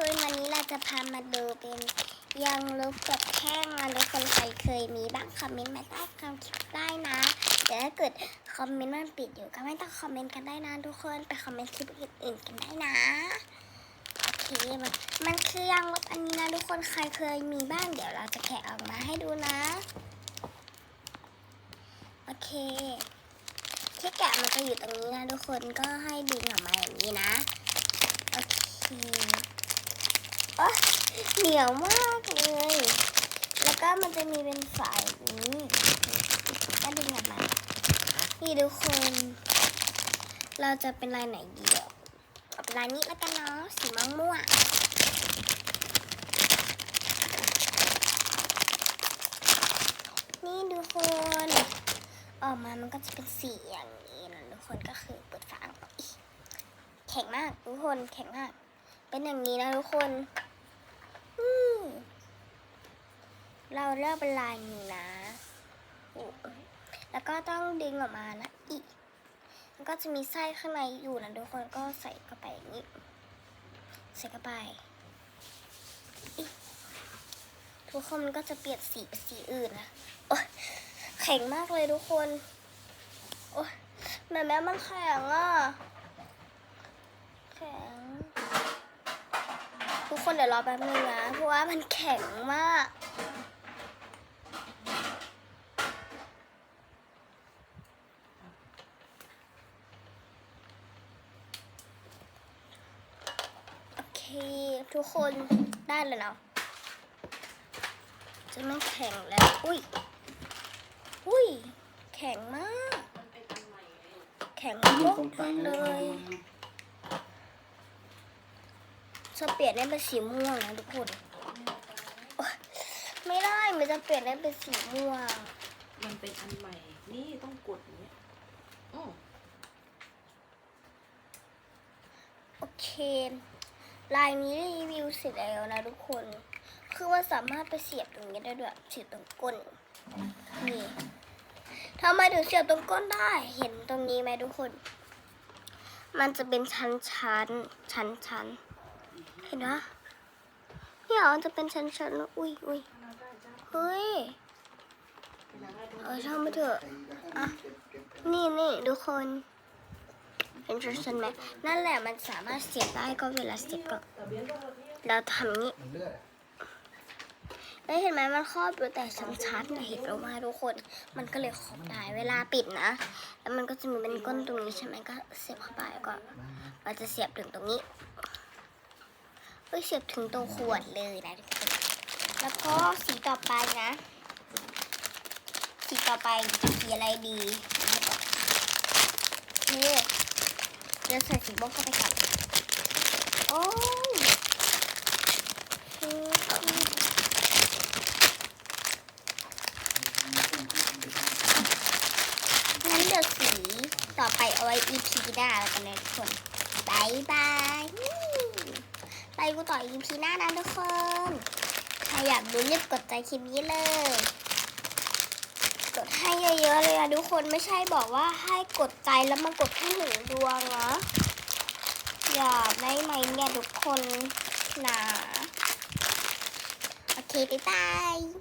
คืนวันนี้เราจะพามาดูเป็นยังลบกับแข้งนะทุกคนใครเคยมีบ้างคอมเมนต์มาใต้คำคลิปได้นะเดี๋ยวถ้าเกิดคอมเมนต์มันปิดอยู่ก็ไม่ต้องคอมเมนต์กันได้นะทุกคนไปคอมเมนต์คลิปอื่นๆกันได้นะโอเคมันมันคือยังลบอันนี้นะทุกคนใครเคยมีบ้างเดี๋ยวเราจะแกะออกมาให้ดูนะโอเคที่แกะมันจะอยู่ตรงนี้นะทุกคนก็ให้ดึงออกมาอย่างนี้นะโอเค เหนียวมากเลย แล้วก็มันจะมีเป็นฝายอย่างนี้ก็ดึงออกมานี่ทุกคน เราจะเป็นลายไหนดีอะเอาเป็นลายนี้แล้วกันเนาะ สีม่วงม่วงนี่ทุกคน ออกมามันก็จะเป็นสีอย่างนี้นะทุกคนก็คือเปิดฝาออกมาอีกแข็งมากทุกคนแข็งมาก เป็นอย่างนี้นะทุกคนอืม เราเลือกเป็นลายนี้นะ แล้วก็ต้องดึงออกมานะอีกมันก็จะมีไส้ข้างในอยู่นะทุกคนก็ใส่เข้าไปอย่างนี้ ใส่เข้าไปอีกทุกคนมันก็จะเปลี่ยนสีเป็นสีอื่นนะโอ๊ยแข็งมากเลยทุกคน โอ๊ยแม่แม่มันแข็งอะ แข็ง ทุกคนเดี๋ยวรอแป๊บนึงนะ เพราะว่ามันแข็งมาก โอเค ทุกคนได้เลยเนาะจะไม่แข็งแล้ว อุ้ย อุ้ย แข็งมาก แข็งอยู่มากตรงกลางเลเลยยจะเปลี่ยนให้เป็นสีม่วงนะทุกคนโอ๊ยไม่ได้ มันจะเปลี่ยนให้เป็นสีม่วง มันเป็นอันใหม่ นี่ต้องกดอย่างเนี้ยอือโอเค ลายนี้รีวิวเสร็จแล้วนะทุกคน คือว่าสามารถไปเสียบตรงนี้ได้ด้วยเสียบตรงก้น นี่ทำไมถึงเสียบตรงก้นได้ เห็นตรงนี้ไหมทุกคน มันจะเป็นชั้นชั้นชั้นชั้นเห็นไหมเนี่ยมันจะเป็นชั้นชั้นอุ้ยอุ้ยเฮ้ยเออช่างไม่เถอะอะนี่นี่ทุกคน เห็นชั้นไหมนั่นแหละมันสามารถเสียบได้ก็เวลาเสียบก็เราทำนี้มันเลือดแล้วเห็นไหมมันครอบอยู่แต่ชั้นๆน่ะเห็นออกมาทุกคน มันก็เลยขอบได้เวลาปิดนะ แล้วมันก็จะมีเป็นก้นตรงนี้ใช่ไหมก็เสียบเข้าไปก็เราจะเสียบถึงตรงนี้เฮ้ยเสียบถึงตรงขวดเลยนะทุกคนแล้วก็สีต่อไปนะ สีต่อไปจะสีอะไรดีนี่ เราใส่สีม่วงเข้าไปก่อนโอ้ยอืมงั้นเดี๋ยวสีต่อไปเอาไว้ EP หน้าแล้วกันนะทุกคนบายบายไปกูต่อ EP หน้านะทุกคน ใครอยากดูรีบกดใจคลิปนี้เลย กดให้เยอะๆเลยนะ ทุกคนไม่ใช่บอกว่าให้กดใจแล้วมากดที่หนึ่งดวงนะอย่าได้ไหมเนี่ยทุกคนนะโอเคบ๊ายบาย